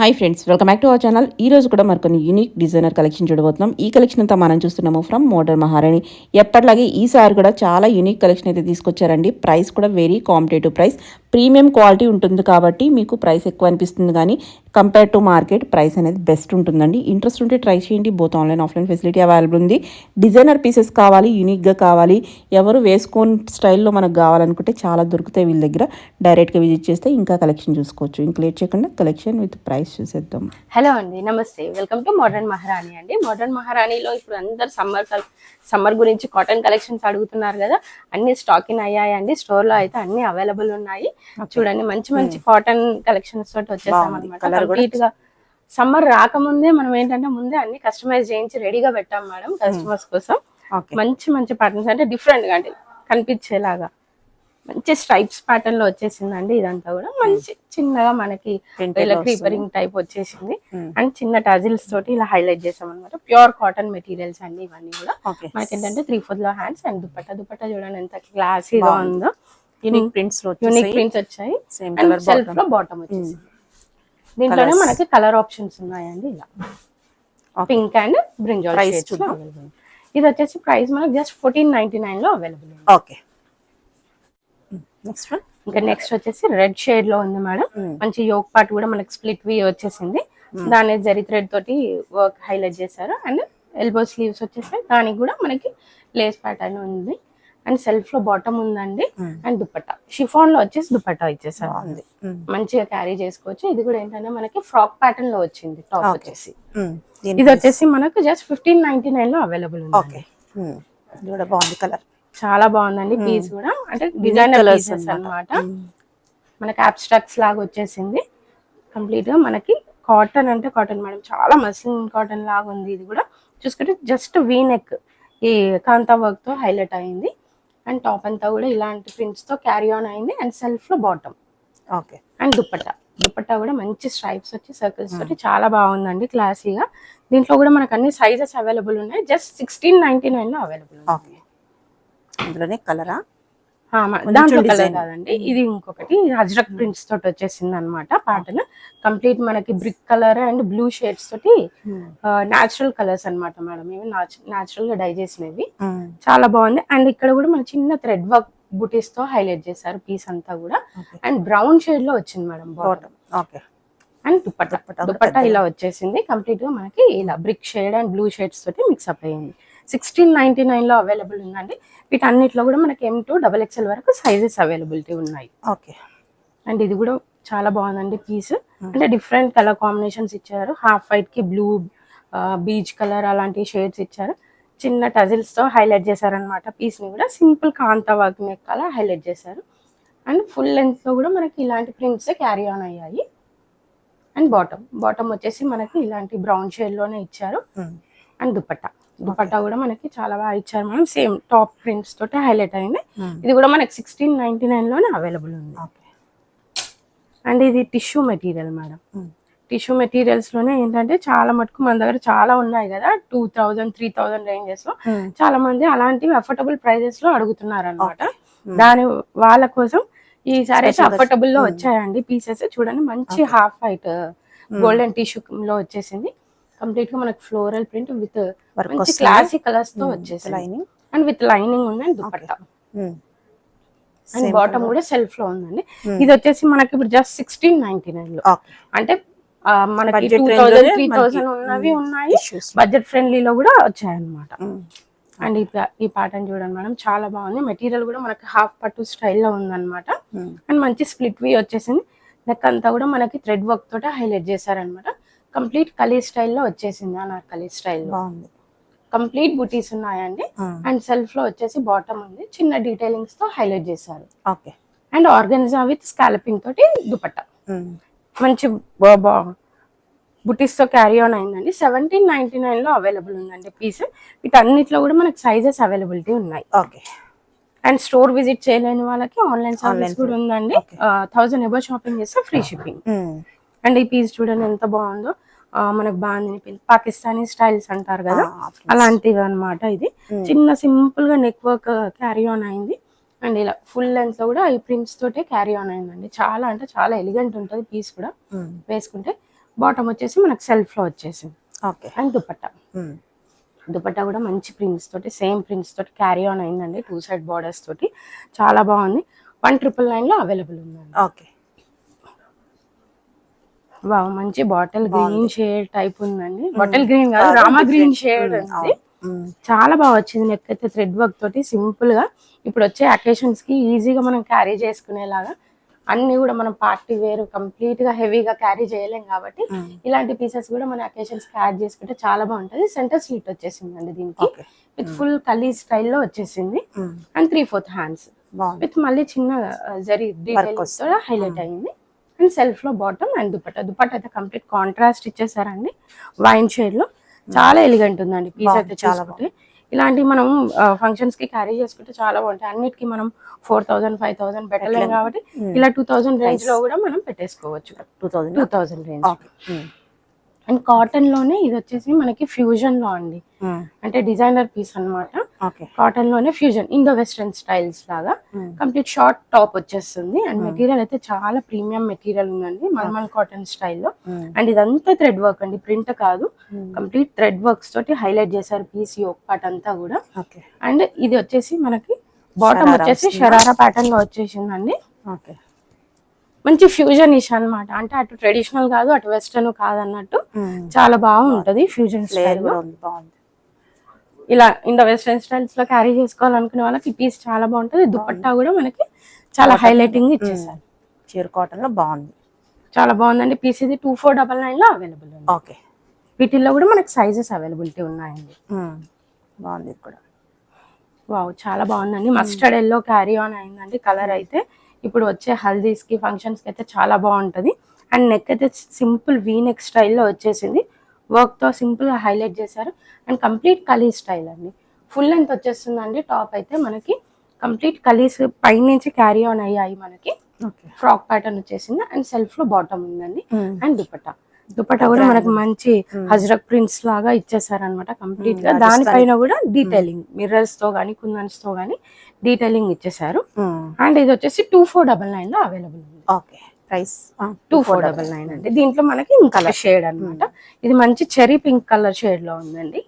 Hi friends welcome back to our channel. ఈ రోజు కూడా మరికొన్ని యూనిక్ డిజైనర్ కలెక్షన్ చూడబోతున్నాం. ఈ కలెక్షన్ అంతా మనం చూస్తున్నాము ఫ్రమ్ మోడర్ మహారాణి ఎప్పటిలాగే ఈసారి కూడా చాలా యూనిక్ కలెక్షన్ అయితే తీసుకొచ్చారండి. ప్రైస్ కూడా very competitive price premium quality ఉంటుంది కాబట్టి మీకు ప్రైస్ ఎక్కువ అనిపిస్తుంది కానీ కంపేర్ టు మార్కెట్ ప్రైస్ అనేది బెస్ట్ ఉంటుందండి. ఇంట్రెస్ట్ ఉంటే ట్రై చేయండి. Both online offline facility available ఉంది. డిజైనర్ పీసెస్ కావాలి యూనిక్గా కావాలి. ఎవరు వేసుకొని స్టైల్లో మనకు కావాలనుకుంటే చాలా దొరుకుతాయి వీళ్ళ దగ్గర. డైరెక్ట్గా విజిట్ చేస్తే ఇంకా కలెక్షన్ చూసుకోవచ్చు. ఇంకా లేట్ చేయకుండా కలెక్షన్ విత్ ప్రైస్ చూసేద్దాం హలో అండి నమస్తే. వెల్కమ్ టు మోడర్న్ మహారాణి అండి. మోడర్న్ మహారాణిలో ఇప్పుడు అందరు సమ్మర్ సమ్మర్ గురించి కాటన్ కలెక్షన్స్ అడుగుతున్నారు కదా అన్ని స్టాకింగ్ అయ్యాయండి. స్టోర్లో అయితే అన్ని అవైలబుల్ ఉన్నాయి. చూడండి మంచి మంచి కాటన్ కలెక్షన్స్ తోటి వచ్చేసాం. అనమాట కంప్లీట్గా సమ్మర్ రాకముందే మనం ఏంటంటే ముందే అన్ని కస్టమైజ్ చేయించి రెడీగా పెట్టాం మేడం కస్టమర్స్ కోసం. ఓకే మంచి మంచి ప్యాటర్న్స్ అంటే డిఫరెంట్గా అంటే కనిపించేలాగా. మంచి స్ట్రైప్స్ ప్యాటర్న్లో వచ్చేసిందండి ఇదంతా కూడా. మంచి చిన్నగా మనకి క్రీపరింగ్ టైప్ వచ్చేసింది. Hmm. అండ్ చిన్న టజిల్స్ తోటి ఇలా హైలైట్ చేసాం అనమాట ప్యూర్ కాటన్ మెటీరియల్స్ అన్ని ఇవన్నీ కూడా. మనకి ఏంటంటే త్రీ ఫోర్త్లో హ్యాండ్స్ అండ్ దుపట్టా దుపట్టా చూడండి ఎంత క్లాసీగా ఉందో. యూనిక్ ప్రింట్స్లో యూనిక్ ప్రింట్స్ వచ్చాయి. సెల్ఫ్లో బాటమ్ వచ్చేసి దీంట్లోనే మనకి కలర్ ఆప్షన్స్ ఉన్నాయండి ఇలా. Pink and brinjal. ఇది వచ్చేసి ప్రైస్ మనకి జస్ట్ ఫోర్టీన్ నైన్టీ నైన్లో అవైలబుల్ ఓకే నెక్స్ట్ వన్ ఇంకా నెక్స్ట్ వచ్చేసి రెడ్ షేడ్లో ఉంది మేడం. Hmm. మంచి యోక్ పార్ట్ కూడా మనకి స్ప్లిట్ వి వచ్చేసింది. దాని జరి థ్రెడ్ తోటి వర్క్ హైలైట్ చేశారు. అండ్ ఎల్బో స్లీవ్స్ వచ్చేసాయి. దానికి కూడా మనకి లేస్ ప్యాటర్న్ ఉంది. అండ్ సెల్ఫ్లో బాటమ్ ఉందండి. Hmm. అండ్ దుపట్టా. షిఫాన్లో వచ్చేసి దుపట్టా ఇచ్చేసారు బాగుంది. మంచిగా క్యారీ చేసుకోవచ్చు. ఇది కూడా ఏంటంటే మనకి ఫ్రాక్ ప్యాటర్న్లో వచ్చింది టాప్. వచ్చేసి. ఇది వచ్చేసి మనకు జస్ట్ ఫిఫ్టీన్ నైన్టీ నైన్లో అవైలబుల్ ఉంది ఓకే ఇది కూడా బాగుంది కలర్ చాలా బాగుందండి పీస్ కూడా. అంటే డిజైనర్ colours పీసెస్ అన్నమాట. అన్నమాట. మనకి అబ్స్ట్రాక్ట్స్ లాగా వచ్చేసింది. కంప్లీట్గా మనకి కాటన్ అంటే కాటన్ మేడం చాలా మస్లిన్ కాటన్ లాగా ఉంది ఇది కూడా. చూసుకుంటే జస్ట్ వీ నెక్ ఈ కాంతా వర్క్తో హైలైట్ అయింది. అండ్ టాప్ అంతా కూడా ఇలాంటి ప్రింట్స్తో క్యారీ ఆన్ అయింది. అండ్ సెల్ఫ్లో bottom okay and dupatta dupatta కూడా మంచి స్ట్రైప్స్ వచ్చి సర్కిల్స్ తోటి చాలా బాగుందండి క్లాసీగా దీంట్లో కూడా మనకు అన్ని సైజెస్ అవైలబుల్ ఉన్నాయి. జస్ట్ సిక్స్టీన్ నైన్టీ నైన్లో అవైలబుల్ ఓకే అందులోనే కలరా? దాంట్లో కలర్. కాదండి. ఇది ఇంకొకటి. హజ్రక్ ప్రింట్స్ తోటి వచ్చేసింది అనమాట ప్యాటర్న్ కంప్లీట్ మనకి brick colour and blue shades తోటి నాచురల్ కలర్స్ అన్నమాట మేడం. ఇవి నాచురల్గా డై చేసినవి. చాలా బాగుంది. అండ్ ఇక్కడ కూడా మన చిన్న థ్రెడ్ వర్క్ బుటీస్తో హైలైట్ చేశారు పీస్ అంతా కూడా. అండ్ బ్రౌన్ షేడ్లో వచ్చింది madam bottom. Okay. And dupatta పెద్దగా. ఇలా వచ్చేసింది. కంప్లీట్గా మనకి ఇలా brick shade and blue shades తోటి మిక్స్అప్ అయ్యింది సిక్స్టీన్ నైన్టీ నైన్లో అవైలబుల్ ఉందండి. వీటన్నిటిలో కూడా మనకి ఎం టూ డబల్ ఎక్స్ఎల్ వరకు సైజెస్ అవైలబిలిటీ ఉన్నాయి. ఓకే. అండ్ ఇది కూడా చాలా బాగుందండి పీస్ అంటే డిఫరెంట్ కలర్ కాంబినేషన్స్ ఇచ్చారు. హాఫ్ వైట్కి బ్లూ బీచ్ కలర్ అలాంటి షేడ్స్ ఇచ్చారు. చిన్న టజిల్స్తో హైలైట్ చేశారనమాట పీస్ని కూడా సింపుల్ కాంతా వర్క్ నెక్ అలా హైలైట్ చేశారు. అండ్ ఫుల్ లెంత్లో కూడా మనకి ఇలాంటి ప్రింట్స్ క్యారీ ఆన్ అయ్యాయి. అండ్ బాటమ్ బాటమ్ వచ్చేసి మనకి ఇలాంటి బ్రౌన్ షేడ్లోనే ఇచ్చారు. అండ్ దుపట్టా. దుపట్టా కూడా మనకి చాలా బాగా ఇచ్చారు మనం సేమ్ టాప్ ప్రింట్స్ తోటి హైలైట్ అయింది. ఇది కూడా మనకి సిక్స్టీన్ నైన్టీ నైన్లోనే అవైలబుల్ ఉంది. అండ్ ఇది టిష్యూ మెటీరియల్ మేడం. టిష్యూ మెటీరియల్స్లోనే ఏంటంటే చాలా మటుకు మన దగ్గర చాలా ఉన్నాయి కదా టూ థౌజండ్ త్రీ థౌజండ్ రేంజెస్లో. చాలా మంది అలాంటివి అఫోర్డబుల్ ప్రైజెస్లో అడుగుతున్నారు అనమాట దాని వాళ్ళ కోసం ఈసారి అయితే అఫోర్డబుల్లో వచ్చాయండి. పీసెస్ చూడండి మంచి హాఫ్ వైట్ గోల్డెన్ టిష్యూ లో వచ్చేసింది. కంప్లీట్గా మనకి ఫ్లోరల్ ప్రింట్ విత్ మంచి వస్తుంది. క్లాసీ కలర్స్తో వచ్చేసింది. లైనింగ్ అండ్ విత్ లైనింగ్ ఉంది అండ్ దుపట్టా. అండ్ బాటమ్ కూడా సెల్ఫ్లో ఉందండి. ఇది వచ్చేసి మనకి ఇప్పుడు జస్ట్ సిక్స్టీన్ నైన్టీ నైన్లో అంటే మనకి టూ థౌసండ్ త్రీ థౌసండ్ ఉన్నవి ఉన్నాయి. issues. బడ్జెట్ ఫ్రెండ్లీలో కూడా వచ్చాయన్నమాట. అండ్ ఈ ఈ ప్యాటర్న్ చూడండి మేడం చాలా బాగుంది. మెటీరియల్ కూడా మనకి హాఫ్ పట్టు స్టైల్లో ఉందన్నమాట. అండ్ మంచి స్ప్లిట్ వి వచ్చేసింది. నెక్ అంతా కూడా మనకి థ్రెడ్ వర్క్ తోటి హైలైట్ చేశారనమాట కంప్లీట్ కలీ స్టైల్లో వచ్చేసింది అనార్కలి స్టైల్లో. బాగుంది. కంప్లీట్ బుటీస్ ఉన్నాయండి. అండ్ సెల్ఫ్లో వచ్చేసి బాటమ్ ఉంది. చిన్న డీటెయిలింగ్స్తో హైలైట్ చేశారు. Okay. And organza with scalloping తోటి దుపట్టా. మంచి బుటీస్తో క్యారీ ఆన్ అయిందండి. సెవెంటీన్ నైన్టీ నైన్లో అవైలబుల్ ఉందండి పీస్. వీటన్నిటిలో కూడా మనకి సైజెస్ అవైలబిలిటీ ఉన్నాయి. ఓకే. అండ్ స్టోర్ విజిట్ చేయలేని వాళ్ళకి ఆన్లైన్ సర్వీస్ కూడా ఉందండి. థౌసండ్ ఎబో షాపింగ్ చేస్తే ఫ్రీ షిప్పింగ్. అండ్ ఈ పీస్ చూడండి ఎంత బాగుందో. మనకు బాగుంది పాకిస్తానీ స్టైల్స్ అంటారు కదా. అలాంటివి అన్నమాట ఇది. చిన్న సింపుల్గా నెక్ వర్క్ క్యారీ ఆన్ అయింది. అండ్ ఇలా ఫుల్ లెంత్లో కూడా ఈ ప్రింట్స్ తోటే క్యారీ ఆన్ అయిందండి. చాలా అంటే చాలా ఎలిగెంట్ ఉంటుంది పీస్ కూడా వేసుకుంటే. బాటమ్ వచ్చేసి మనకు సెల్ఫ్లో వచ్చేసింది. ఓకే. అండ్ దుపట్టా. దుపట్టా కూడా మంచి ప్రింట్స్ తోటి సేమ్ ప్రింట్స్ తోటి క్యారీ ఆన్ అయిందండి టూ సైడ్ బార్డర్స్ తోటి. చాలా బాగుంది. వన్ ట్రిపుల్ నైన్లో అవైలబుల్ ఉందండి. ఓకే. వావ్ మంచి బాటిల్ గ్రీన్ షేడ్ టైప్ ఉందండి. బాటిల్ గ్రీన్ కాదు రామా గ్రీన్ షేడ్. ఉంది చాలా బాగా వచ్చింది నెక్ అయితే థ్రెడ్ వర్క్ తోటి సింపుల్గా. ఇప్పుడు వచ్చే అకేషన్స్కి ఈజీగా మనం క్యారీ చేసుకునేలాగా అన్ని కూడా మనం పార్టీ వేర్ కంప్లీట్గా హెవీగా క్యారీ చేయలేం కాబట్టి ఇలాంటి పీసెస్ కూడా మన అకేషన్స్కి యాడ్ చేసుకుంటే చాలా బాగుంటది. సెంటర్ స్లీట్ వచ్చేసిందండి దీనికి. ఓకే. విత్ ఫుల్ కలీ స్టైల్లో వచ్చేసింది. And three fourth hands with మళ్ళీ చిన్న జరీ డీటెయిల్స్ హైలైట్ అయింది. అండ్ సెల్ఫ్లో బాటమ్ అండ్ దుపట్టా దుపట్టా అయితే కంప్లీట్ కాంట్రాస్ట్ ఇచ్చేసారండి. వైన్ షేడ్లో. చాలా ఎలిగెంట్ ఉందండి పీస్ అయితే చాలా బాగుంది ఇలాంటి మనం ఫంక్షన్స్కి క్యారీ చేసుకుంటే చాలా బాగుంటాయి. అన్నిటికీ మనం ఫోర్ థౌసండ్ ఫైవ్ థౌసండ్ పెట్టలేం కాబట్టి ఇలా టూ థౌసండ్ రేంజ్లో కూడా మనం పెట్టేసుకోవచ్చు. Two thousand two thousand range and కాటన్లోనే ఇది వచ్చేసి మనకి ఫ్యూజన్లో అండి. అంటే డిజైనర్ పీస్ అన్నమాట. ఓకే కాటన్లోనే ఫ్యూజన్ ఇండో వెస్ట్రన్ స్టైల్స్ లాగా. కంప్లీట్ షార్ట్ టాప్ వచ్చేస్తుంది. అండ్ మెటీరియల్ అయితే చాలా ప్రీమియం మెటీరియల్ ఉందండి మల్మల్ కాటన్ స్టైల్లో అండ్ ఇదంతా థ్రెడ్ వర్క్ అండి ప్రింట్ కాదు. కంప్లీట్ థ్రెడ్ వర్క్స్ తోటి హైలైట్ చేశారు పీస్ యోక్ పార్ట్ అంతా కూడా. ఓకే అండ్ ఇది వచ్చేసి మనకి బాటమ్ వచ్చేసి షరారా ప్యాటర్న్లో వచ్చేసిందండి. ఓకే మంచి ఫ్యూజన్ ఇష్ అన్నమాట. అంటే అటు ట్రెడిషనల్ కాదు అటు వెస్టర్న్ కాదు అన్నట్టు చాలా బాగుంటది ఫ్యూజన్ స్టైల్ బాగుంది. ఇలా ఇండో వెస్ట్రన్ స్టైల్స్లో క్యారీ చేసుకోవాలనుకునే వాళ్ళకి ఈ పీస్ చాలా బాగుంటది. దుపట్టా కూడా మనకి చాలా హైలైటింగ్ ఇచ్చేసారు. చీర కాటన్లో బాగుంది. చాలా బాగుందండి. పీస్ ఇది టూ ఫోర్ డబల్ నైన్లో అవైలబుల్ ఓకే వీటిల్లో కూడా మనకి సైజెస్ అవైలబిలిటీ ఉన్నాయండి. బాగుంది ఇది కూడా వావ్ చాలా బాగుందండి. మస్టర్డ్ ఎల్లో క్యారీ ఆన్ అయిందండి. కలర్ అయితే ఇప్పుడు వచ్చే హల్దీస్కి ఫంక్షన్స్కి అయితే చాలా బాగుంటది. అండ్ నెక్ అయితే సింపుల్ వీ నెక్ స్టైల్లో వచ్చేసింది. వర్క్తో సింపుల్గా హైలైట్ చేశారు. అండ్ కంప్లీట్ కలీ స్టైల్ అండి. ఫుల్ లెంత్ వచ్చేస్తుందండి. టాప్ అయితే మనకి కంప్లీట్ కలీస్ పైనుంచి క్యారీ ఆన్ అయ్యాయి మనకి. ఫ్రాక్ ప్యాటర్న్ వచ్చేసింది. అండ్ సెల్ఫ్లో బాటమ్ ఉందండి. అండ్ దుపట్టా. దుపట్టా కూడా మనకి మంచి హజ్రక్ ప్రింట్స్ లాగా ఇచ్చేసారనమాట కంప్లీట్గా దానిపైన కూడా డీటెయిలింగ్ మిర్రర్స్తో గానీ కుందన్స్తో గానీ డీటెయిలింగ్ ఇచ్చేసారు అండ్ ఇది వచ్చేసి టూ ఫోర్ డబల్ నైన్లో అవైలబుల్ ఉంది. Okay. Price two four double nine అండి. దీంట్లో మనకి కలర్ షేడ్ అన్నమాట. ఇది మంచి చెరీ పింక్ కలర్ షేడ్లో ఉందండి.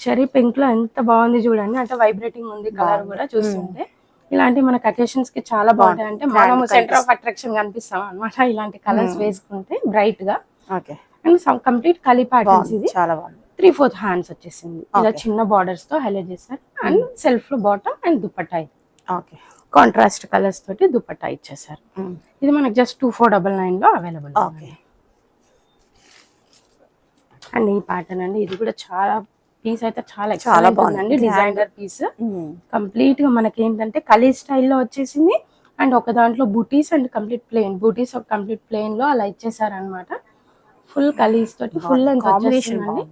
చెరీ పింక్లో ఎంత బాగుంది చూడండి. అంటే వైబ్రేటింగ్ ఉంది కలర్ కూడా చూస్తుంటే. ఇలాంటి మనకి అకేషన్స్కి చాలా బాగుంటాయి. అంటే మనము సెంటర్ ఆఫ్ అట్రాక్షన్ కనిపిస్తాం అన్నమాట. ఇలాంటి కలర్స్ వేసుకుంటే బ్రైట్గా. Okay. And complete kali patterns ఇది. చాలా బాగుంది. త్రీ ఫోర్త్ హ్యాండ్స్ వచ్చేసింది. ఇలా చిన్న బార్డర్స్తో హైలైట్ చేశారు. అండ్ సెల్ఫ్లో bottom and dupatta okay contrast colours తోటి దుపట్టా ఇచ్చేసారు ఇది మనకి జస్ట్ టూ ఫోర్ డబల్ నైన్లో అవైలబుల్ ఓకే అండ్ ఈ ప్యాటర్న్ అండి ఇది కూడా చాలా పీస్ అయితే చాలా చాలా చాలా బాగుంది. బాగుందండి డిజైనర్ పీస్ కంప్లీట్గా మనకి ఏంటంటే కలీ స్టైల్లో వచ్చేసింది. అండ్ ఒక దాంట్లో బూటీస్ అండ్ కంప్లీట్ ప్లేన్ బూటీస్ ఒక కంప్లీట్ ప్లేన్లో అలా ఇచ్చేసారనమాట ఫుల్ కలీస్ తోటి ఫుల్ లెంత్ కాంబినేషన్ బాగుంది.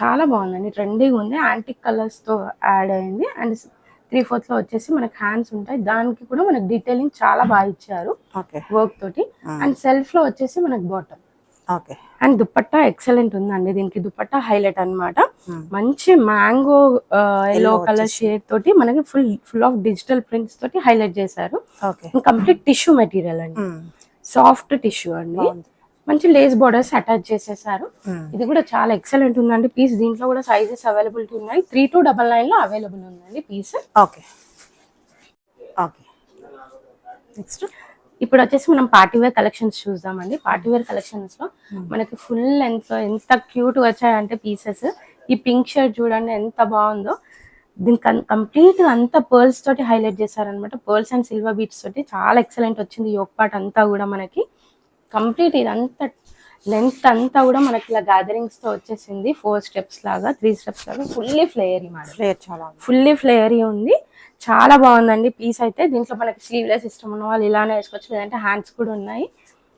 చాలా బాగుందండి. ట్రెండీగా ఉంది. యాంటిక్ కలర్స్తో యాడ్ అయింది. అండ్ త్రీ ఫోర్త్లో వచ్చేసి మనకి హ్యాండ్స్ ఉంటాయి. దానికి కూడా మనకి డీటెయిలింగ్ చాలా బాగా ఇచ్చారు. ఓకే వర్క్ తోటి. అండ్ సెల్ఫ్లో వచ్చేసి మనకి bottom okay and dupatta excellent ఉందండి. దీనికి దుపట్టా హైలైట్ అన్నమాట. మంచి మ్యాంగో ఎల్లో కలర్ షేడ్ తోటి మనకి full full of digital prints తోటి హైలైట్ చేశారు. కంప్లీట్ టిష్యూ మెటీరియల్ అండి. సాఫ్ట్ టిష్యూ అండి. మంచి లేస్ బోర్డర్స్ అటాచ్ చేసేసారు. ఇది కూడా చాలా ఎక్సలెంట్ ఉందండి. పీస్ దీంట్లో కూడా సైజెస్ అవైలబిలిటీ ఉన్నాయి. త్రీ టూ డబల్ నైన్లో అవైలబుల్ ఉందండి పీస్ ఓకే ఓకే నెక్స్ట్ ఇప్పుడు వచ్చేసి మనం పార్టీ వేర్ కలెక్షన్స్ చూద్దామండి. పార్టీ వేర్ కలెక్షన్స్లో మనకి ఫుల్ లెంత్ ఎంత క్యూట్ వచ్చాయంటే పీసెస్ ఈ పింక్ షర్ట్ చూడండి ఎంత బాగుందో. దీనికి కంప్లీట్ అంతా పర్ల్స్ తోటి హైలైట్ చేశారనమాట పర్ల్స్ అండ్ సిల్వర్ బీట్స్ తోటి చాలా ఎక్సలెంట్ వచ్చింది యోగ్ పార్ట్ అంతా కూడా మనకి. కంప్లీట్ ఇదంతా లెంత్ అంతా కూడా మనకి ఇలా గ్యాదరింగ్స్తో వచ్చేసింది. ఫోర్ స్టెప్స్ లాగా త్రీ స్టెప్స్ లాగా ఫుల్లీ ఫ్లేయరీ మేడం ఫ్లేయర్ చాలా ఫుల్లీ ఫ్లేయరీ ఉంది. చాలా బాగుందండి. పీస్ అయితే దీంట్లో మనకి స్లీవ్లెస్ ఇష్టం ఉన్న వాళ్ళు ఇలానే వేసుకోవచ్చు. లేదంటే హ్యాండ్స్ కూడా ఉన్నాయి.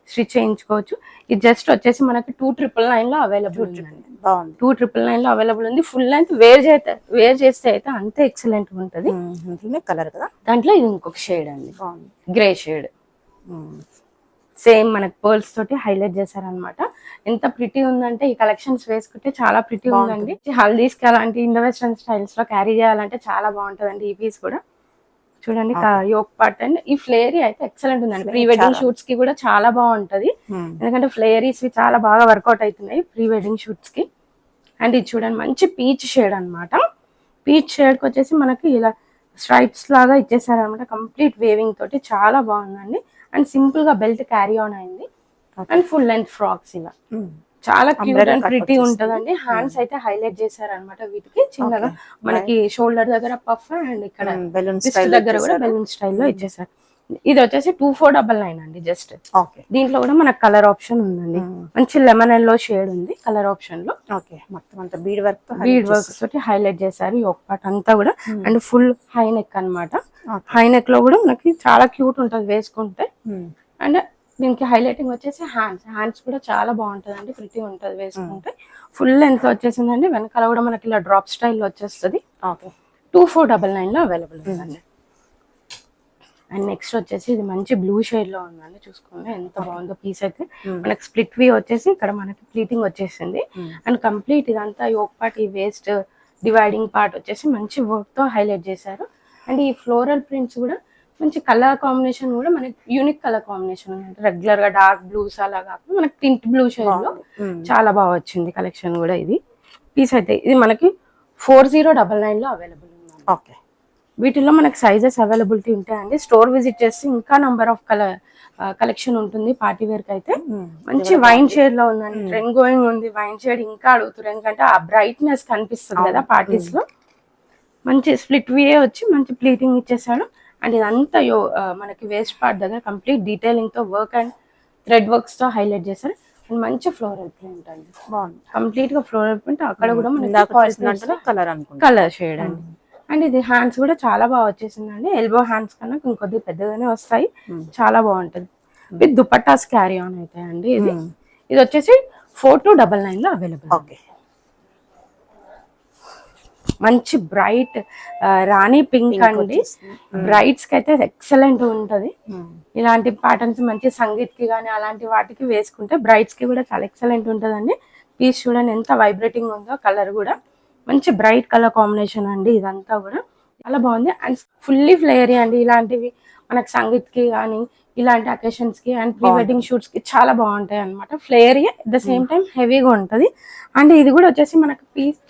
స్టిచ్ చేయించుకోవచ్చు. ఇది జస్ట్ వచ్చేసి మనకి టూ ట్రిపుల్ నైన్లో అవైలబుల్ ఉందండి. బాగుంది. టూ ట్రిపుల్ నైన్లో అవైలబుల్ ఉంది. ఫుల్ లెంత్ వేర్ చేస్తే వేర్ చేస్తే అయితే అంతే ఎక్సలెంట్ ఉంటుంది. కలర్ కదా? దాంట్లో ఇది ఇంకొక షేడ్ అండి. బాగుంది. గ్రే షేడ్ సేమ్ మనకి పర్ల్స్ తోటి హైలైట్ చేశారనమాట ఎంత ప్రిటీ ఉందంటే ఈ కలెక్షన్స్ వేసుకుంటే చాలా ప్రిటీ ఉందండి. హల్దీస్కి అలాంటి ఇండో వెస్ట్రన్ స్టైల్స్లో క్యారీ చేయాలంటే చాలా బాగుంటదండి ఈ పీస్ కూడా. చూడండి యోక్ పార్ట్ అండ్ ఈ ఫ్లేరీ అయితే ఎక్సలెంట్ ఉందండి. ప్రీ వెడ్డింగ్ షూట్స్కి కూడా చాలా బాగుంటది. Hmm. ఎందుకంటే ఫ్లేరీస్ చాలా బాగా వర్కౌట్ అవుతున్నాయి ప్రీ వెడ్డింగ్ షూట్స్కి. అండ్ ఇది చూడండి మంచి పీచ్ షేడ్ అన్నమాట. పీచ్ షేడ్కి వచ్చేసి మనకి ఇలా స్ట్రైప్స్ లాగా ఇచ్చేసారనమాట. కంప్లీట్ వేవింగ్ తోటి చాలా బాగుందండి. అండ్ సింపుల్గా బెల్ట్ క్యారీ ఆన్ అయింది. అండ్ ఫుల్ లెంత్ ఫ్రాక్స్ ఇలా. Hmm. చాలా క్యూట్ Umbrella అండ్ ప్రిటీ. ఉంటదండి. హ్యాండ్స్ అయితే హైలైట్ చేశారనమాట వీటికి. చిన్నగా మనకి షోల్డర్ దగ్గర పఫ్ అండ్ ఇక్కడ Hmm, దగ్గర కూడా. బెలూన్ స్టైల్లో ఇచ్చేసారు. ఇది వచ్చేసి టూ ఫోర్ డబల్ నైన్ అండి జస్ట్ ఓకే. దీంట్లో కూడా మనకు కలర్ ఆప్షన్ ఉందండి. మంచి లెమన్ ఎల్లో షేడ్ ఉంది కలర్ ఆప్షన్లో ఓకే. మొత్తం అంతా బీడ్ వర్క్ బీడ్ వర్క్స్ తోటి హైలైట్ చేశారు ఈ ఒక అంతా కూడా. అండ్ ఫుల్ హై నెక్ అన్నమాట. Okay. హై నెక్లో కూడా మనకి చాలా క్యూట్ ఉంటుంది వేసుకుంటే. అండ్ దీనికి హైలైటింగ్ వచ్చేసి హ్యాండ్స్ హ్యాండ్స్ కూడా చాలా బాగుంటుంది అండి ప్రిటీ ఉంటుంది వేసుకుంటే. ఫుల్ లెంత్ వచ్చేసిందండి. వెనకాల కూడా మనకి ఇలా డ్రాప్ స్టైల్ వచ్చేస్తుంది. ఓకే. టూ ఫోర్ డబల్ నైన్లో అవైలబుల్ ఉందండి. అండ్ నెక్స్ట్ వచ్చేసి ఇది మంచి బ్లూ షేడ్లో ఉందండి చూసుకోండి. ఎంత బాగుందో పీస్ అయితే. మనకి స్ప్లిట్ వి వచ్చేసి ఇక్కడ మనకి ప్లీటింగ్ వచ్చేసింది. అండ్ కంప్లీట్ ఇదంతా యోక్ పార్ట్ ఈ వేస్ట్ డివైడింగ్ పార్ట్ వచ్చేసి మంచి వర్క్తో హైలైట్ చేశారు. అండ్ ఈ ఫ్లోరల్ ప్రింట్స్ కూడా మంచి కలర్ కాంబినేషన్ కూడా మనకి యూనిక్ కలర్ కాంబినేషన్ రెగ్యులర్గా డార్క్ బ్లూస్ అలా కాకుండా మనకి టింట్ బ్లూ షేడ్లో Hmm. చాలా బాగా వచ్చింది కలెక్షన్ కూడా ఇది. పీస్ అయితే ఇది మనకి ఫోర్ జీరో డబల్ నైన్లో అవైలబుల్ ఉంది ఓకే వీటిలో మనకి సైజెస్ అవైలబిలిటీ ఉంటాయండి. స్టోర్ విజిట్ చేస్తే ఇంకా నంబర్ ఆఫ్ కలర్ కలెక్షన్ ఉంటుంది పార్టీ వేర్కి అయితే మంచి వైన్ షేడ్లో ఉందండి. ట్రెండ్ గోయింగ్ ఉంది. వైన్ షేడ్ ఇంకా అడుగుతారు ఎందుకంటే ఆ బ్రైట్నెస్ కనిపిస్తుంది కదా పార్టీస్లో. మంచి స్ప్లిట్ వియే వచ్చి మంచి ప్లీటింగ్ ఇచ్చేసాడు అండ్ ఇదంతా యో మనకి వేస్ట్ పార్ట్ దగ్గర కంప్లీట్ డీటెయిలింగ్తో వర్క్ అండ్ థ్రెడ్ వర్క్స్తో హైలైట్ చేశారు. అండ్ మంచి ఫ్లోరల్ ప్రింట్ అండి. బాగుంది. కంప్లీట్గా ఫ్లోరల్ ప్రింట్ అక్కడ కూడా ఇందాక మనకి కలర్ అనుకుంటా. కలర్ షేడ్ అండి. అండ్ ఇది హ్యాండ్స్ కూడా చాలా బాగా వచ్చేసిందండి. ఎల్బో హ్యాండ్స్ కన్నా ఇంకొద్ది పెద్దగానే వస్తాయి. చాలా బాగుంటది. విత్ దుపట్టాస్ క్యారీ ఆన్ అవుతాయండి ఇది. ఇది వచ్చేసి ఫోర్ టు డబల్ నైన్లో అవైలబుల్ ఓకే మంచి బ్రైట్ రాణి పింక్ అండి. బ్రైట్స్కి అయితే ఎక్సలెంట్ ఉంటది. ఇలాంటి ప్యాటర్న్స్ మంచి సంగీత్కి కానీ అలాంటి వాటికి వేసుకుంటే బ్రైట్స్కి కూడా చాలా ఎక్సలెంట్ ఉంటదండి. పీస్ చూడండి ఎంత వైబ్రేటింగ్ ఉందో కలర్ కూడా. మంచి బ్రైట్ కలర్ కాంబినేషన్ అండి ఇదంతా కూడా. చాలా బాగుంది. అండ్ ఫుల్లీ ఫ్లేయరీ అండి. ఇలాంటివి మనకి సంగీత్కి కానీ ఇలాంటి అకేషన్స్కి అండ్ ప్రీ వెడ్డింగ్ షూట్స్కి చాలా బాగుంటాయి అనమాట flary at the same time హెవీగా ఉంటది. అండ్ ఇది కూడా వచ్చేసి మనకి పీస్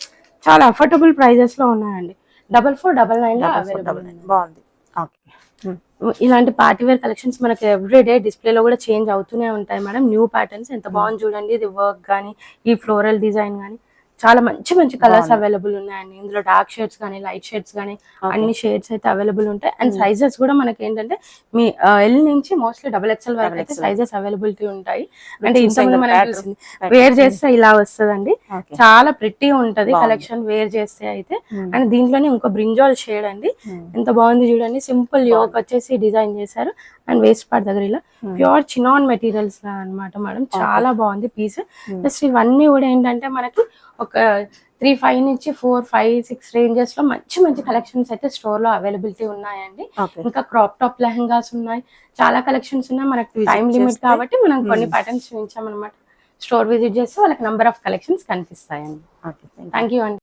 చాలా అఫోర్డబుల్ ప్రైజెస్లో ఉన్నాయండి. డబల్ ఫోర్ డబల్ నైన్లో అవైలబుల్ బాగుంది. ఓకే ఇలాంటి పార్టీ వేర్ కలెక్షన్స్ మనకి ఎవ్రీ డే డిస్ప్లేలో కూడా చేంజ్ అవుతూనే ఉంటాయి మేడం. న్యూ ప్యాటర్న్స్ ఎంత బాగుంది చూడండి. ఇది వర్క్ కానీ ఈ ఫ్లోరల్ డిజైన్ కానీ చాలా మంచి మంచి కలర్స్ అవైలబుల్ ఉన్నాయండి. ఇందులో డార్క్ షేడ్స్ కానీ లైట్ షేడ్స్ కానీ అన్ని షేడ్స్ అయితే అవైలబుల్ ఉంటాయి. అండ్ సైజెస్ కూడా మనకి ఏంటంటే మీ ఎల్ నుంచి మోస్ట్లీ డబల్ ఎక్స్ఎల్ వరకు అయితే సైజెస్ అవైలబిలిటీ ఉంటాయి. అంటే ఇంతకుముందు మనం చూసింది వేర్ చేస్తే ఇలా వస్తుందండి. Okay. చాలా ప్రిట్టి ఉంటది కలెక్షన్ వేర్ చేస్తే అయితే. అండ్ దీంట్లోనే ఇంకో బ్రింజాల్ షేడ్ అండి. ఎంత బాగుంది చూడండి. సింపుల్ యోక్ వచ్చేసి డిజైన్ చేశారు. అండ్ వేస్ట్ పార్ట్ దగ్గర ఇలా ప్యూర్ చినాన్ మెటీరియల్స్ అన్నమాట మేడం. చాలా బాగుంది పీస్. జస్ట్ ఇవన్నీ కూడా ఏంటంటే మనకి ఒక త్రీ ఫైవ్ నుంచి ఫోర్ ఫైవ్ సిక్స్ రేంజెస్లో మంచి మంచి కలెక్షన్స్ అయితే స్టోర్లో అవైలబిలిటీ ఉన్నాయండి. ఇంకా క్రాప్ టాప్ లెహంగాస్ ఉన్నాయి. చాలా కలెక్షన్స్ ఉన్నాయి. మనకి టైం లిమిట్ కాబట్టి మనం కొన్ని ప్యాటర్న్స్ చూపించామన్నమాట. స్టోర్ విజిట్ చేస్తే వాళ్ళకి నంబర్ ఆఫ్ కలెక్షన్స్ కనిపిస్తాయండి. థ్యాంక్ యూ అండి.